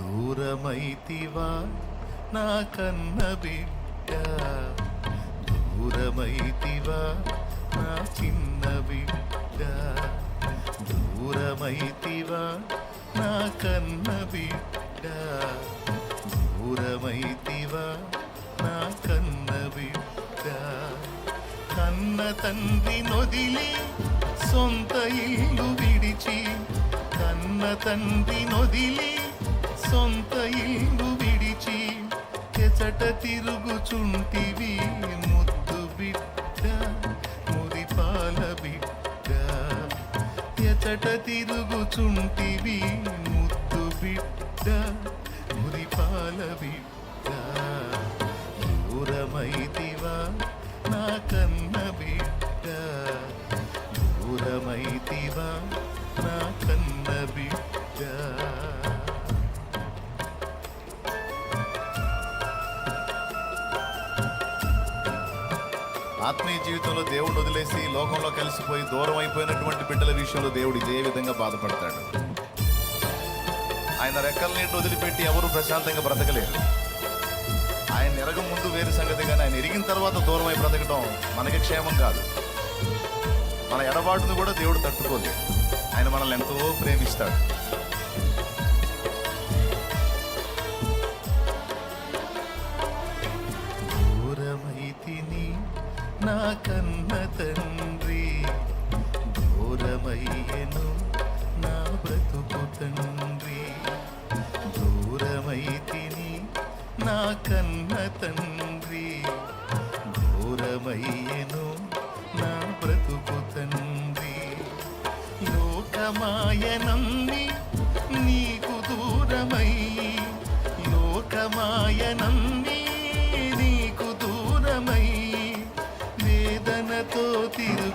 దూరమైతివా? నా కన్న బిడ్డ. దూరమైతివా? నా చిన్న బిడ్డ. దూరమైతివా? నా కన్న బిడ్డ. దూరమైతివా? నా కన్న బిడ్డ. కన్న తండ్రి నొదిలి సొంత ఇల్లు విడిచి కన్న తండ్రి నొదిలి సొంత ఇల్లు విడిచి చెచట తిరుగుచుంటివి. ముద్దు బిడ్డ మురిపాల బిడ్డ. ఎచట తిరుగుచుంటివి. ముద్దు బిడ్డ మురిపాల బిడ్డ. దూరమైతివా నా కన్న బిడ్డ. దూరమైతివా నా కన్న బిడ్డ. ఆత్మీయ జీవితంలో దేవుడు వదిలేసి లోకంలో కలిసిపోయి దూరం అయిపోయినటువంటి బిడ్డల విషయంలో దేవుడు ఇదే విధంగా బాధపడతాడు. ఆయన రెక్కల నీటి వదిలిపెట్టి ఎవరు ప్రశాంతంగా బ్రతకలేరు. ఆయన ఎరగ ముందు వేరే సంగతి కానీ ఆయన ఎరిగిన తర్వాత దూరం అయి బ్రతకడం మనకి క్షేమం కాదు. మన ఎడబాటును కూడా దేవుడు తట్టుకోలేదు. ఆయన మనల్ని ఎంతో ప్రేమిస్తాడు. నా కన్న తండ్రి దూరమయ్యను నా బ్రతుకు తండ్రి. దూరమైతిని నా కన్న తండ్రి దూరమయ్యను నా బ్రతుకు తండ్రి. లోకమాయనమ్మి నీకు దూరమై లోకమాయనమ్మి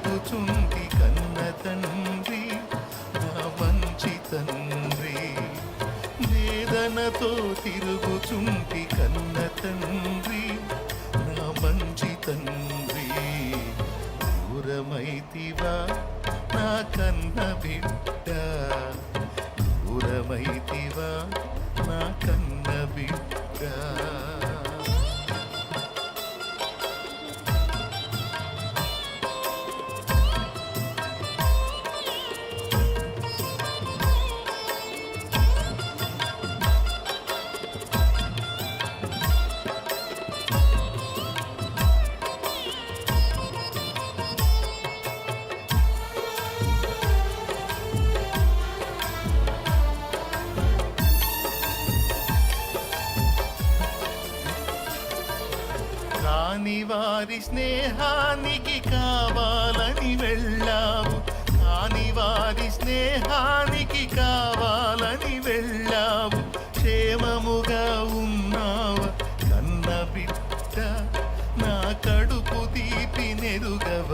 తిరుగుచుంటి కన్న తండ్రి నా మంచి తండ్రి వేదనతో తిరుగుచుంటి కన్న తండ్రి నా మంచి తండ్రి దూరమైతివా నా కన్న బిడ్డ కాని వారి స్నేహానికి కావాలని వెళ్ళావు కాని వారి స్నేహానికి కావాలని వెళ్ళావు క్షేమముగా ఉన్నావ. కన్న బిడ్డ నా కడుపు తీపి నెరుగవ?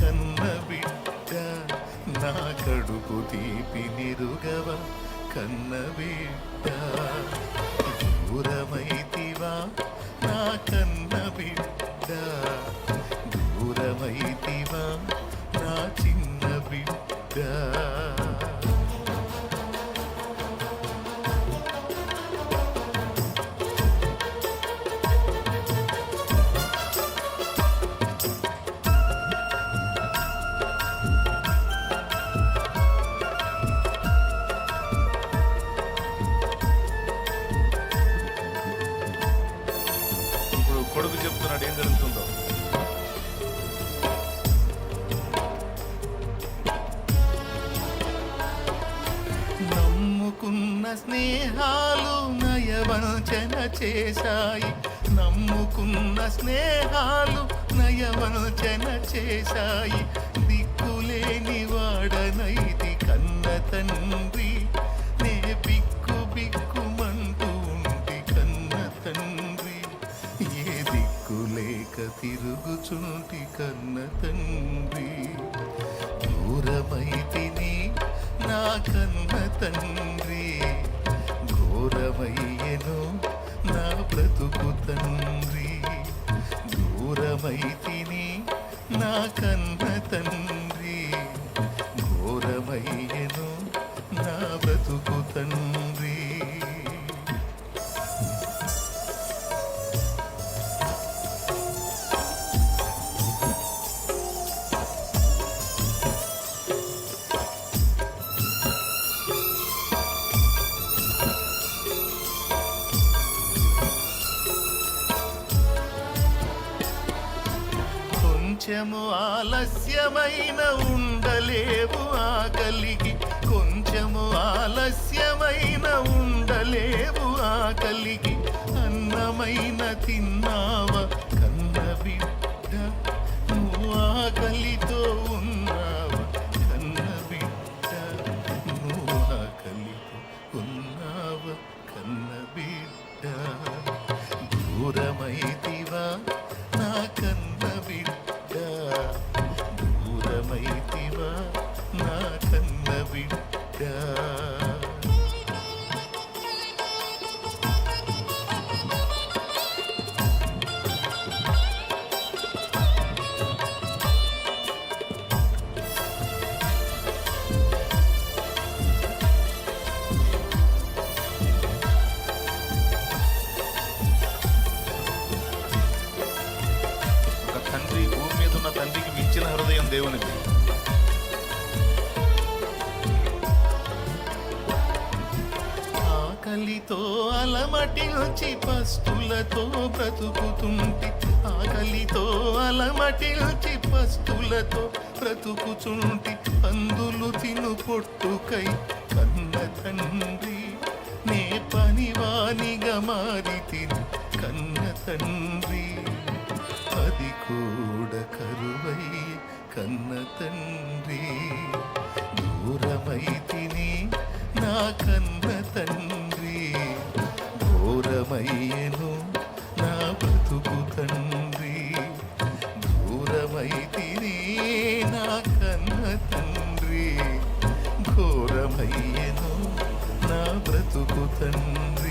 కన్న బిడ్డ నా కడుపు తీపి నెరుగవ? కన్న బిడ్డ దూరమైతివా? చేశాయి. నమ్ముకున్న స్నేహాలు నయవంచన చేశాయి. దిక్కులేని వాడనైది కన్న తండ్రి. నే బిక్కు బిక్కుమంటూ కన్న తండ్రి. ఏ దిక్కు లేక తిరుగుచుంటి కన్న తండ్రి. దూరమైతిని నా కన్న తండ్రి. ఘోరమై తండ్రి దూరమైతిని నా కన్ను కొంచెము ఆలస్యమైన ఉండలేవు ఆకలికి. కొంచెము ఆలస్యమైన ఉండలేవు ఆకలికి. అన్నమైన తిన్నావ కన్న బిడ్డ? నువ్వు ఆకలితో ఉన్నావ కన్న బిడ్డ? నువ్వు ఆకలితో ఉన్నావ కన్న బిడ్డ? దూరమైతే ఆకలితో అలమటిల్చి పస్తులతో బ్రతుకుతుంటి ఆకలితో అలమటిల్చి పస్తులతో బ్రతుకుచుంటి పందులు తిను పొట్టుకై కన్న తండ్రి నే పనివానిగా మారి తిను కన్న తండ్రి అది కూడా కరువై కన్న తండ్రి దూరమై తిని నా కన్న తండ్రి. ఘోరమయ్యను నా బ్రతుకు తండ్రి దూరమై తిని నా కన్న తండ్రి ఘోరమయ్యను నా బ్రతుకు తండ్రి.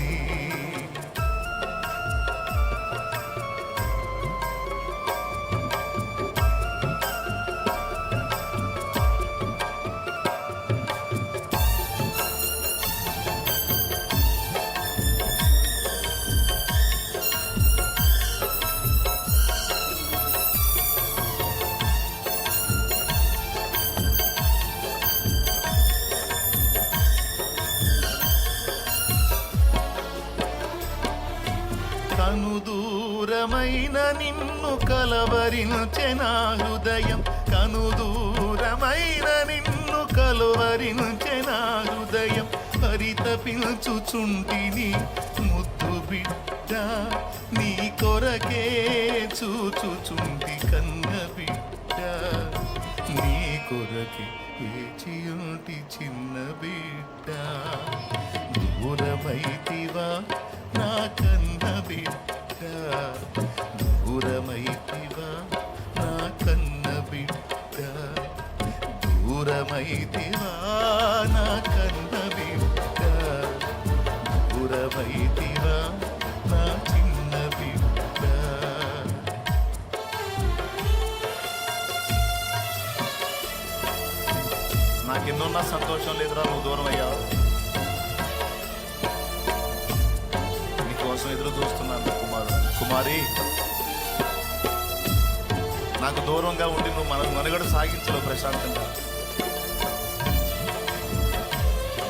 కలవరించెనా హృదయం కను దూరమైన నిన్ను కలవరించెనా హృదయం పరితపించుచుంటిని ముద్దు బిడ్డ నీ కొరకే చూచుచుంటి కన్న బిడ్డ. నీ కొరకే వేచియుంటి చిన్న బిడ్డ. దూరమైతివా నాకెన్నున్నా సంతోషం లేదురా నువ్వు దూరం అయ్యావు నీకోసం ఎదురు చూస్తున్నాను కుమారు కుమారి నాకు దూరంగా ఉండి నువ్వు మన మనుగడ సాగించలేవు ప్రశాంతంగా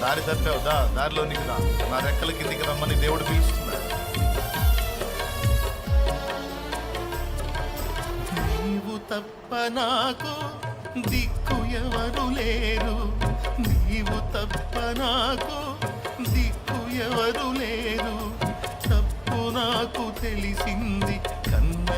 దారి తప్పావు దా దారిలో నీకు రా నా రెక్కల కిందికి రమ్మని దేవుడు పిలుస్తున్నాడు నీవు తప్ప నాకు దిక్కు ఎవరు లేరు. నీవు తప్ప నాకు దిక్కు ఎవరు లేరు. తప్పు నాకు తెలిసింది కన్న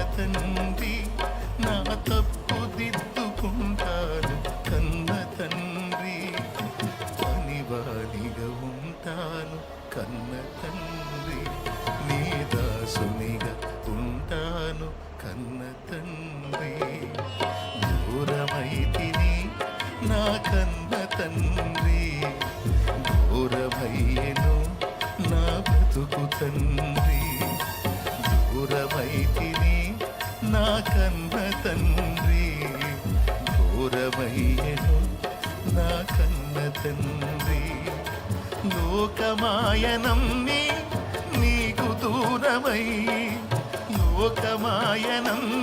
నా కన్న తండ్రి దూరమయ్యను నా బతుకు తండ్రి. దూరమైతిని నా కన్న తండ్రి దూరమయ్యను నా కన్న తండ్రి. లోకమాయనమ్మి నీకు దూరమై లోకమాయనమ్మి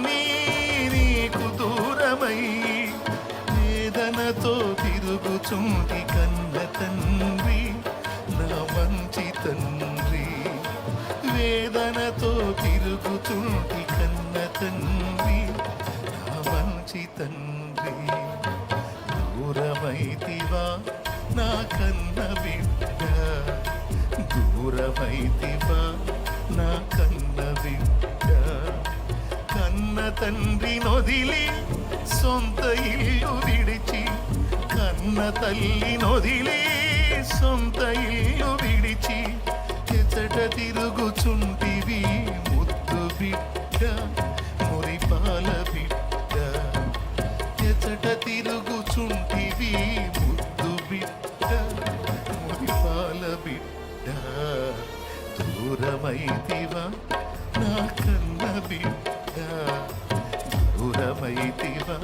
నీకు కరుణతో తిరుగుచుంటి కన్న తండ్రి నా మంచి తండ్రి. వేదనతో తిరుగుచుంటి కన్న తండ్రి నా మంచి తండ్రి. దూరమైతివా నా కన్న బిడ్డ. దూరమైతివా నా కన్న బిడ్డ. కన్న తండ్రి నొదిలి సొంత ఇల్లు విడి కన్న తల్లి నొదిలే సొంత ఇల్లు విడిచి ఎచట తిరుగుచుంటివి ముద్దు బిడ్డ మురిపాల బిడ్డ. ఎచట తిరుగుచుంటివి ముద్దు బిడ్డ మురిపాల బిడ్డ. దూరమైతివా నా కన్న బిడ్డ దూరమైతివా